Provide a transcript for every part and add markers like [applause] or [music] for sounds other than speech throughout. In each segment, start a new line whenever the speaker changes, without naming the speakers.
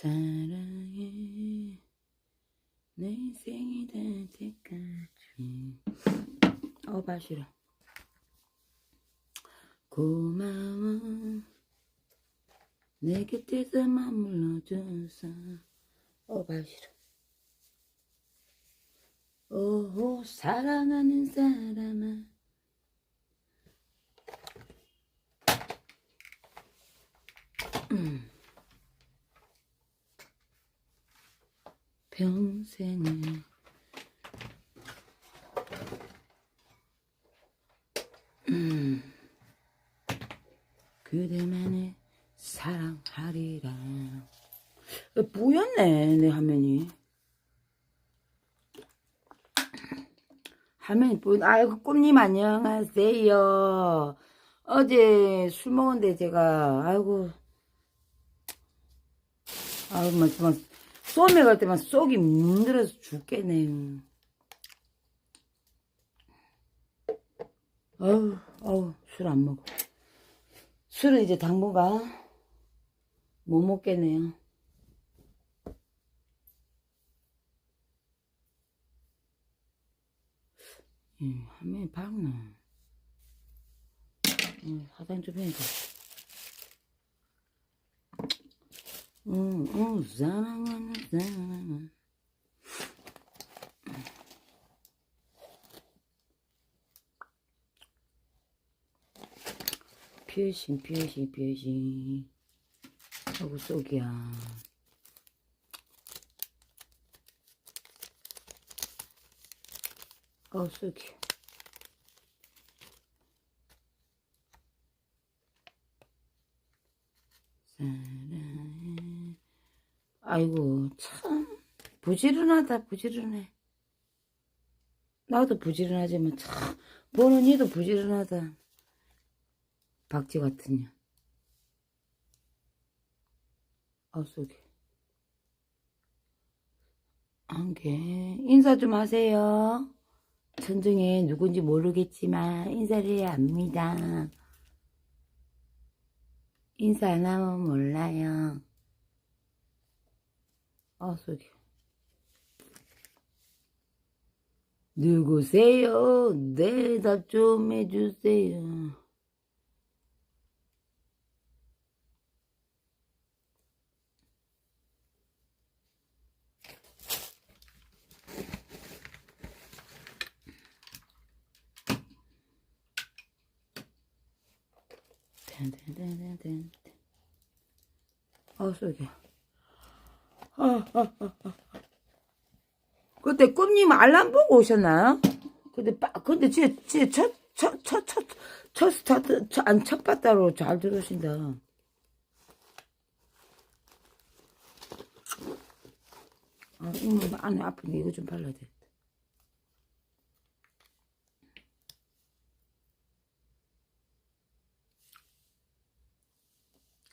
사랑해. 내 인생이 될 때까지. 어 마시라 고마워. 내 곁에서 머물러줘서. 어 마시라 오호 사랑하는 사람아 평생을. 음. 그대만을 사랑하리라. 어, 뿌였네 내 화면이. 화면이 뿌 아이고 꿈님 안녕하세요. 어제 술 먹었는데 제가 아이고. 아이고 막정 말 소매 갈 때만 속이 문드러서 죽겠네요 어우 어우 술 안 먹어. 술은 이제 당분간 못 먹겠네요. 음, 화면이 밝나. 음, 화장 좀 해야 돼 음, 음, 사랑하는 사람. piercing, piercing, piercing. 아이고, 속이야. 어, 속이. 사랑해. 아이고, 참. 부지런하다, 부지런해. 나도 부지런하지만, 참. 보는 이도 부지런하다. 박쥐 같은 년. 아, 속이. 한 개. 인사 좀 하세요. 천중에 누군지 모르겠지만, 인사를 해야 합니다. 인사 안 하면 몰라요. 아, 속이. 누구세요? 대답 좀 해주세요. 아, 속이. 아, 아, 아, 아. 그때 꿈님 알람 보고 오셨나요? 근데 빠, 근데 진짜 첫, 첫, 첫, 첫, 첫 스타트, 첫, 안, 첫 바따로 잘 들으신다. 아, 이모 안에 아픈데 이거 좀 발라야 돼.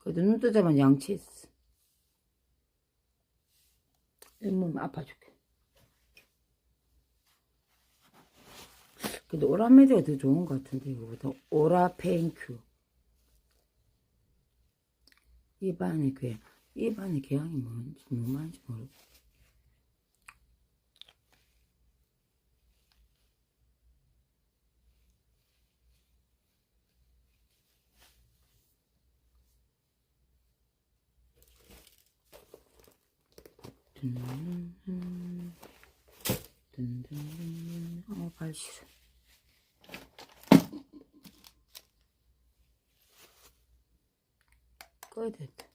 그래도 눈 뜨자마자 양치했어. 잇몸 아파 죽게. 근데 오라메디가 더 좋은 것 같은데 이거보다. 오라페인큐. 입안에 그 입안에 개양이 뭔지 뭐 많은지 모르고 든든든 든든든 어 발시려 꺼야 되겠다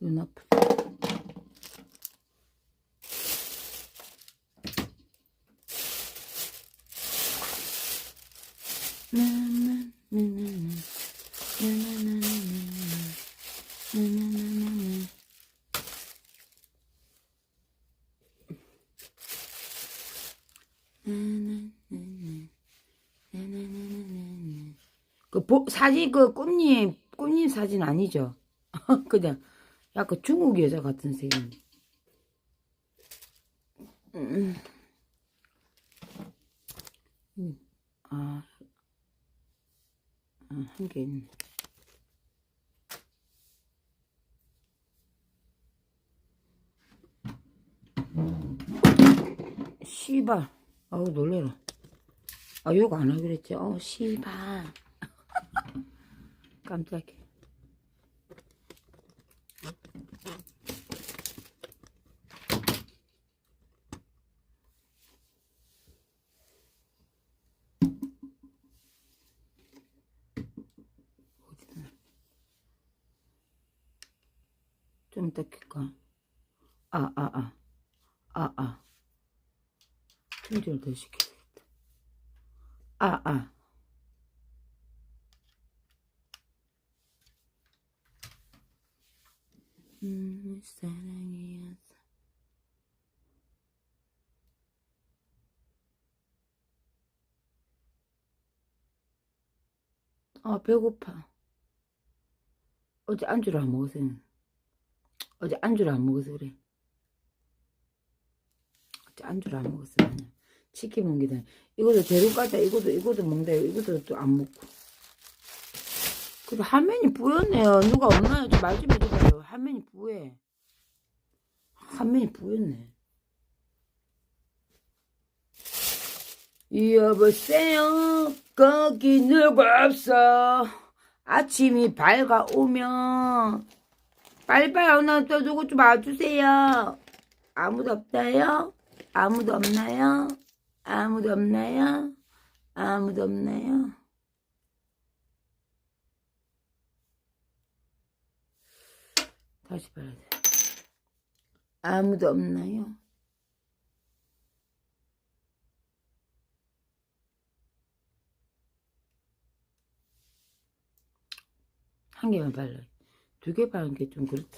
눈 아프다 그 보, 사진 그 꽃잎 꽃잎 사진 아니죠? [laughs] 그냥 약간 중국 여자 같은 색인. 음. 음. 아, 아 한 개 있네. 씨발. 아우, 놀래라. 아, 욕 안 하기로 했지. 어, 씨발. [laughs] 깜짝이야. 좀 이따 킬까? 아, 아, 아. 아, 아. 충전을 더 시켜야겠다. 아, 아. 음, 사랑이었어. 아, 배고파. 어제 안주를 안 먹어서. 어제 안주를 안 먹어서 그래. 어제 안주를 안 먹었어, 그냥. 치킨 먹기다. 이것도 재료 까자. 이것도, 이것도 먹다. 이것도 또 안 먹고. 그리고 화면이 뿌였네요. 누가 없나요? 좀말좀 해줘봐요. 화면이 뿌해. 화면이 뿌였네. 여보세요. 거기 누구 없어. 아침이 밝아오면 빨리빨리 오나 또 누구 좀 와주세요. 아무도 없다요? 아무도 없나요? 아무도 없나요? 아무도 없나요? 다시 봐야 돼. 아무도 없나요? 한 개만 발라. 두 개 바른 게 좀 그렇다.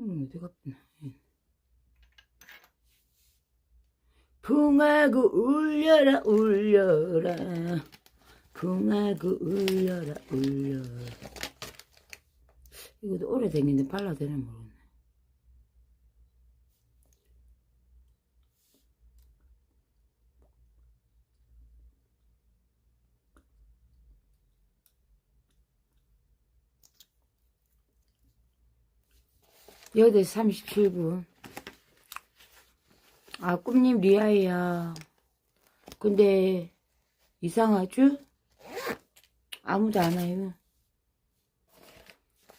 음, 어디 갔나. 풍하고 울려라 울려라 풍하고 울려라 울려라 이것도 오래된긴데 발라야 되나 모르겠네 여덟 시 37분. 아 꿈님 리아야 근데 이상하죠? 아무도 안 와요.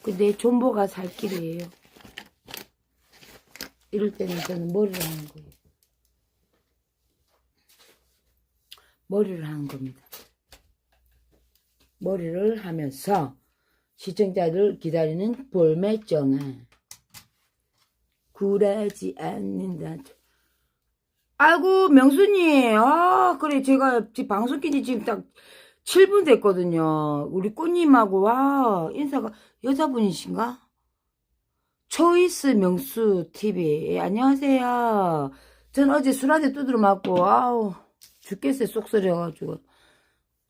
근데 존버가 살 길이에요. 이럴 때는 저는 머리를 하는 거예요. 머리를 하는 겁니다. 머리를 하면서 시청자들 기다리는 볼매정아 굴하지 않는다. 아이고, 명수님. 아, 그래. 제가 지금 방송 낀지 지금 딱 7분 됐거든요. 우리 꽃님하고, 와, 인사가 여자분이신가? 초이스 명수 TV. 예, 안녕하세요. 전 어제 술 한잔 두드려 맞고, 아우, 죽겠어요. 쏙 썰여가지고.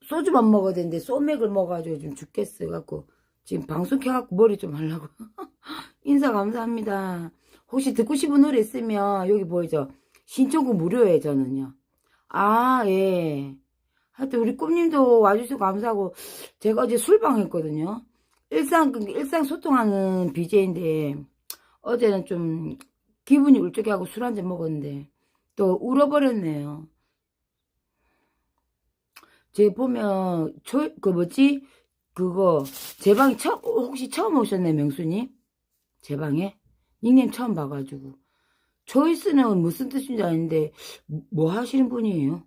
소주만 먹어야 되는데, 소맥을 먹어가지고 지금 죽겠어요. 갖고, 지금 방송 켜갖고 머리 좀 하려고. [laughs] 인사 감사합니다. 혹시 듣고 싶은 노래 있으면 여기 보이죠? 신청곡 무료예요, 저는요. 아, 예. 하여튼 우리 꿈님도 와주셔서 감사하고 제가 어제 술방 했거든요. 일상, 일상 소통하는 BJ인데 어제는 좀 기분이 울적해하고 술 한 잔 먹었는데 또 울어버렸네요. 제 보면 저, 그 뭐지? 그거 제 방에 처음 혹시 처음 오셨네 명수님? 제 방에? 닉네임 처음 봐가지고 초이스는 무슨 뜻인지 아는데 뭐 하시는 분이에요?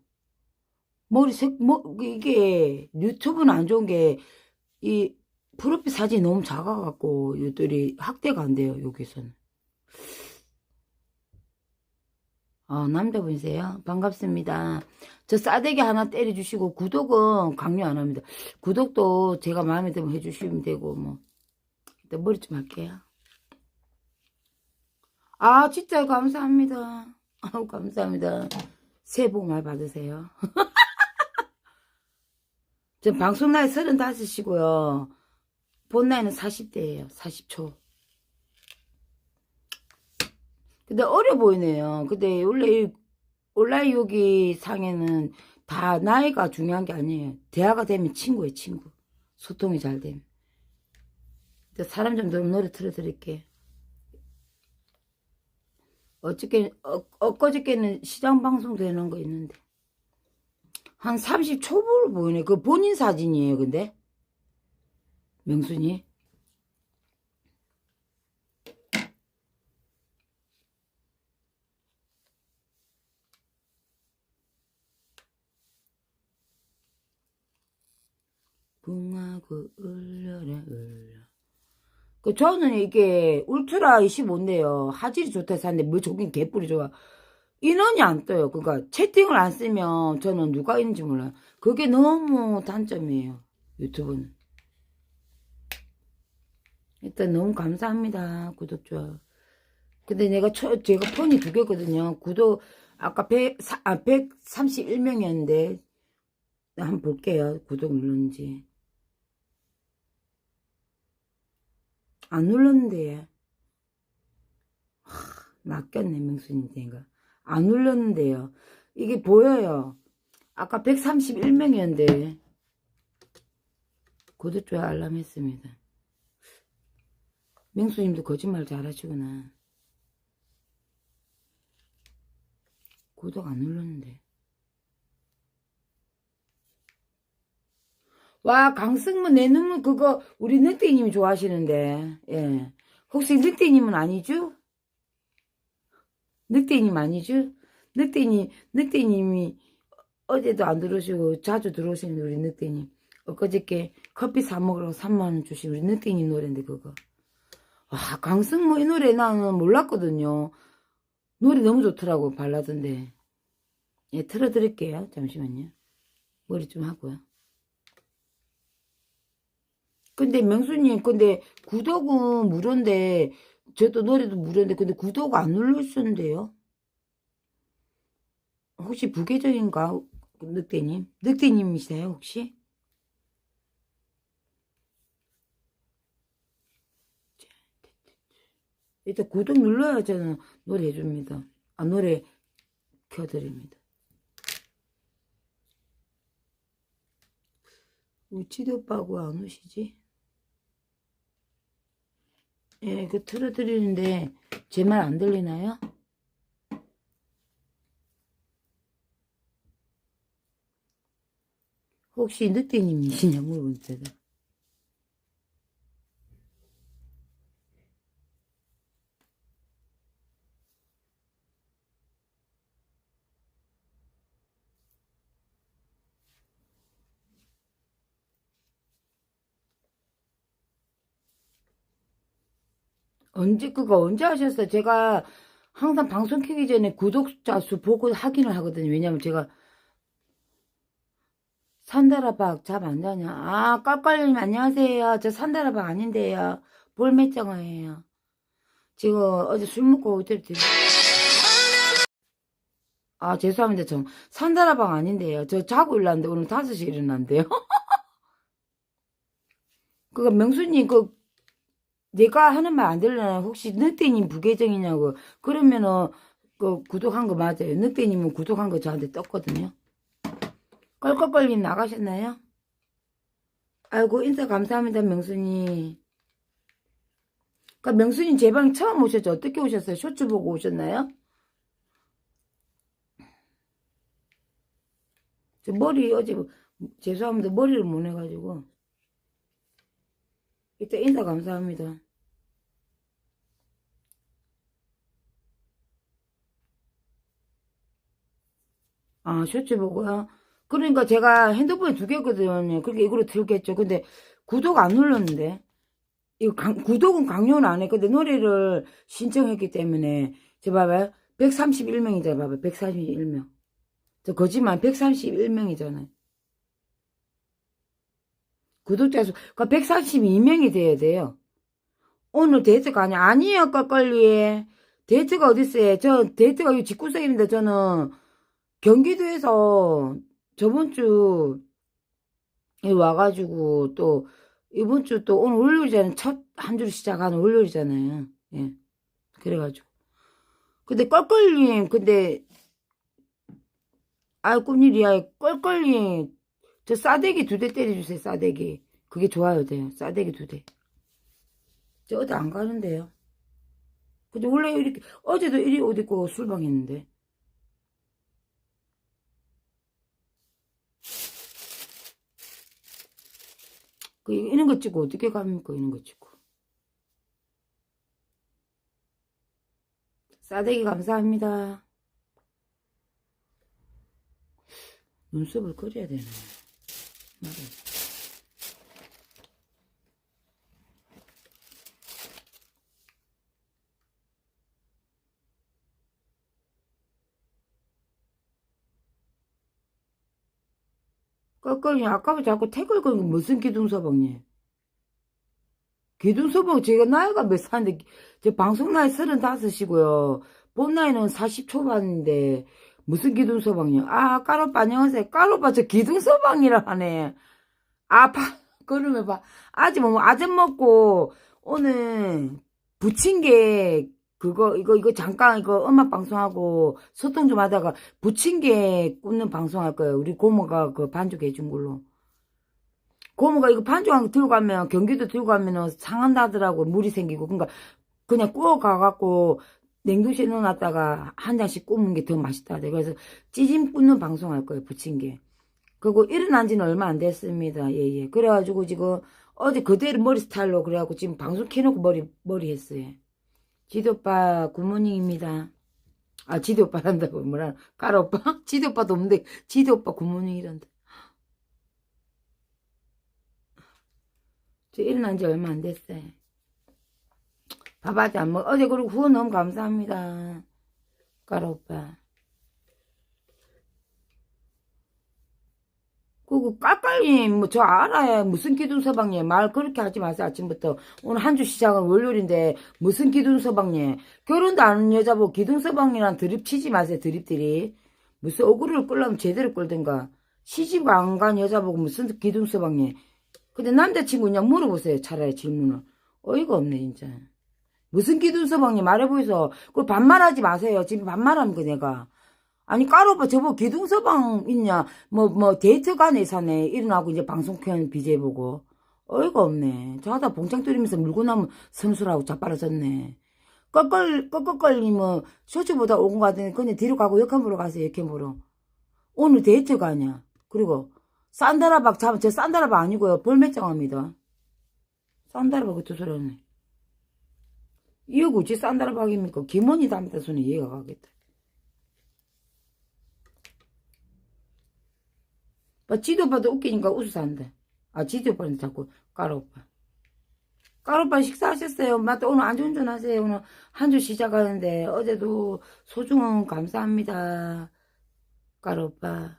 머리 색, 뭐 이게 유튜브는 안 좋은 게 이 프로필 사진이 너무 작아갖고 이들이 학대가 안 돼요 여기서는. 어, 남자분이세요? 반갑습니다. 저 싸대기 하나 때려주시고 구독은 강요 안 합니다. 구독도 제가 마음에 들면 해주시면 되고 뭐 일단 머리 좀 할게요. 아, 진짜 감사합니다. 아우, 감사합니다. 새해 복 많이 받으세요. [laughs] 저 방송 나이 35이고요. 본 나이는 40대예요. 40초. 근데 어려 보이네요. 근데 원래 이 온라인 여기 상에는 다 나이가 중요한 게 아니에요. 대화가 되면 친구예요, 친구. 소통이 잘 되면. 사람 좀더 노래 틀어드릴게요. 어저께, 어, 엊그저께는 시장 방송 되는 거 있는데. 한 30초부로 보이네. 그 본인 사진이에요, 근데. 명순이. 붕하고 울려라 울려 그 저는 이게 울트라 25인데요. 화질이 좋다 하는데 뭐 저긴 개뿔이 좋아. 인원이 안 떠요. 그러니까 채팅을 안 쓰면 저는 누가 있는지 몰라요. 그게 너무 단점이에요 유튜브는. 일단 너무 감사합니다 구독 좋아요 근데 내가 초, 제가 폰이 두 개거든요. 구독 아까 100, 아, 131명이었는데 한번 볼게요. 구독 눌렀는지 안 눌렀는데 하, 낚였네 명수님 제가 안 눌렀는데요 이게 보여요. 아까 131명이었는데. 구독 좋아요 알람 했습니다. 명수님도 거짓말 잘하시구나. 구독 안 눌렀는데 와, 강승문 내눈물 그거 우리 늑대님이 좋아하시는데, 예. 혹시 늑대님은 아니죠? 늑대님 아니죠? 늑대님, 늑대님이 어제도 안 들어오시고 자주 들어오시는 우리 늑대님. 엊그저께 커피 사 먹으라고 3만원 주신 우리 늑대님 노래인데, 그거. 와, 강승문 이 노래 나는 몰랐거든요. 노래 너무 좋더라고, 발라던데. 예, 틀어드릴게요. 잠시만요. 머리 좀 하고요. 근데 명수님, 근데 구독은 무료인데, 저도 노래도 무료인데, 근데 구독 안 눌러주셨는데요? 혹시 부계정인가? 늑대님? 늑대님이세요, 혹시? 일단 구독 눌러야 저는 노래 해줍니다. 아, 노래 켜드립니다. 우치도 오빠하고 안 오시지? 예, 그 틀어드리는데 제 말 안 들리나요? 혹시 늑대님이시냐 물어보세요. 언제 그거 언제 하셨어요? 제가 항상 방송 켜기 전에 구독자 수 보고 확인을 하거든요. 왜냐면 제가 산다라박 잠 안 자냐? 아, 깔깔님 안녕하세요. 저 산다라박 아닌데요. 볼매장어예요. 지금 어제 술 먹고 어쩔 때. 아, 죄송합니다. 저 산다라박 아닌데요. 저 자고 일어났는데 오늘 5시에 일어났는데요. [laughs] 그거 명수님 그 내가 하는 말 안 들려나 혹시 늑대님 부계정이냐고 그러면은 그 구독한 거 맞아요. 늑대님은 구독한 거 저한테 떴거든요. 껄껄껄님 나가셨나요? 아이고 인사 감사합니다 명순이. 그니까 명순이 제 방 처음 오셨죠? 어떻게 오셨어요? 쇼츠 보고 오셨나요? 저 머리 어제 죄송합니다 머리를 못 해가지고 일단 인사 감사합니다. 아, 쇼츠 보고요? 그러니까 제가 핸드폰에 두 개거든요. 그렇게 이거로 들겠죠. 근데 구독 안 눌렀는데. 이거 강, 구독은 강요는 안 해. 근데 노래를 신청했기 때문에. 저 봐봐요. 131명이잖아요. 봐봐요. 131명. 저 거짓말 131명이잖아요. 구독자 수, 그 132명이 돼야 돼요. 오늘 데이트가 아니야. 아니에요, 껄껄리. 데이트가 어딨어요? 저 데이트가 이 집구석입니다. 저는 경기도에서 저번 주 와가지고 또 이번 주 또 오늘 월요일이잖아요. 첫 한 주를 시작하는 월요일이잖아요. 예. 그래가지고. 근데 껄껄님, 근데 아이 꿈일이야. 껄껄님, 저 싸대기 두 대 때려주세요. 싸대기. 그게 좋아요, 돼요. 싸대기 두 대. 저 어디 안 가는데요. 근데 원래 이렇게 어제도 이리 옷 입고 술방 했는데. 그 이런 거 찍고 어떻게 갑니까? 이런 거 찍고. 싸대기 감사합니다. 눈썹을 그려야 되나? 맞아. 꺾걸이 아까부터 자꾸 태클 거 무슨 기둥 서방이? 기둥 서방 제가 나이가 몇 살인데 제 방송 나이 서른다섯이고요. 본 나이는 40 초반인데 무슨 기둥 서방이요? 아 까로빠 안녕하세요. 까로빠 저 기둥 서방이라 하네. 아 파, 그러면 봐. 아직 뭐 아점 먹고 오늘 부친 게 그거 이거 이거 잠깐 이거 음악 방송하고 소통 좀 하다가 게 꽂는 방송할 거예요. 우리 고모가 그 반죽 해 준 걸로. 고모가 이거 반죽한 거 들고 가면 경기도 들고 가면은 상한다더라고 물이 생기고 그러니까 그냥 구워 가갖고 냉동실에 넣어놨다가 한 잔씩 굽는 게 더 맛있다. 그래서 찌짐 굽는 방송할 거예요. 게. 그리고 일어난 지는 얼마 안 됐습니다. 예, 예. 그래가지고 지금 어제 그대로 머리 스타일로 그래갖고 지금 방송 켜놓고 머리, 머리 했어요. 지도오빠 굿모닝입니다. 아, 지도오빠 한다고 뭐라, 까로오빠? [laughs] 지도오빠도 없는데, 지도오빠 굿모닝이란다. 저 일어난 지 얼마 안 됐어요. 밥 아직 안 먹, 어제 그리고 후원 너무 감사합니다. 까로오빠. 그거 깔깔님 뭐 저 알아요 무슨 기둥서방님 말 그렇게 하지 마세요 아침부터. 오늘 한 주 시작은 월요일인데 무슨 기둥서방님 결혼도 안 한 여자보고 기둥서방이란 드립 치지 마세요 드립들이. 무슨 어그를 끌려면 제대로 끌든가. 시집 안 간 여자보고 무슨 기둥서방님 근데 남자친구 그냥 물어보세요 차라리 질문을. 어이가 없네 진짜. 무슨 기둥서방님 말해보이소. 그걸 반말하지 마세요. 지금 반말하면 그 내가 아니 까로봐 저보 기둥서방 있냐? 뭐 뭐 데이트 간에 사네 일어나고 이제 방송 켜는 BJ 보고. 어이가 없네. 저하다 봉창 뚫리면서 물고 나면 선수라고 자빠라졌네. 껄껄 껄껄껄이 뭐 쇼츠보다 오고 가더니 그냥 뒤로 가고 가세요 역한 보러. 오늘 데이트 가냐 그리고 산다라박 잡은 저 산다라박 아니고요. 볼매장합니다. 산다라박 그두 소리네. 이거 굳이 산다라박입니까? 김원이 닮았다 소리 이해가 가겠다 뭐 지도 오빠도 웃기니까 웃어서 한대. 아, 지도 오빠는 자꾸 까로 오빠. 까로 오빠 식사하셨어요? 맞다. 오늘 안전운전 하세요. 오늘 한 주 시작하는데 어제도 소중한 감사합니다. 까로 오빠.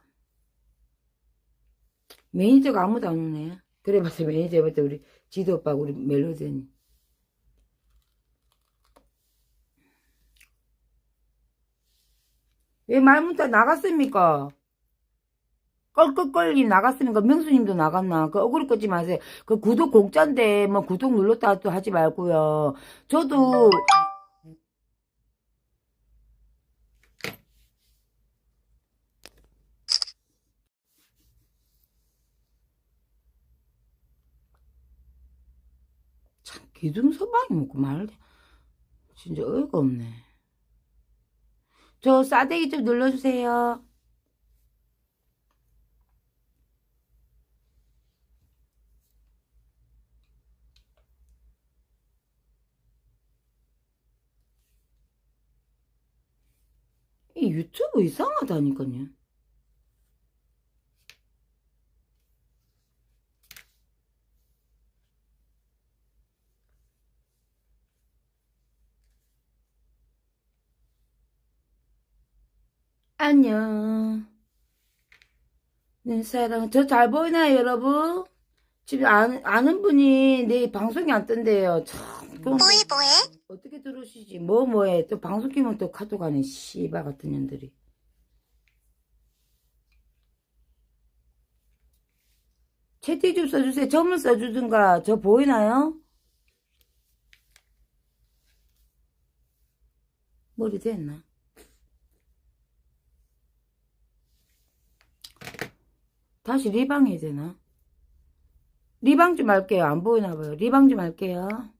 매니저가 아무도 안 오네. 그래 봤어 매니저 봤더 우리 지도 오빠 우리 멜로디니. 왜 말문자 나갔습니까? 껄껄껄님 나갔으니까 명수님도 나갔나? 그 억울 끄지 마세요. 그 구독 공짜인데 뭐 구독 눌렀다 또 하지 말고요. 저도 참 기둥서방이 먹고 말을 진짜 어이가 없네. 저 싸대기 좀 눌러주세요. 이 유튜브 이상하다니까요. 안녕. 내 사랑, 저 잘 보이나요, 여러분? 지금 아는, 아는 분이 내 방송이 안 뜬대요. 참, 그럼
뭐해 뭐해?
어떻게 들어오시지? 뭐 뭐해? 또 방송 끼면 또 카톡 하네. 씨바 같은 년들이. 채팅 좀 써주세요. 점을 써주든가. 저 보이나요? 머리 됐나? 다시 리방 해야 되나? 리방 좀 할게요. 안 보이나 봐요. 리방 좀 할게요.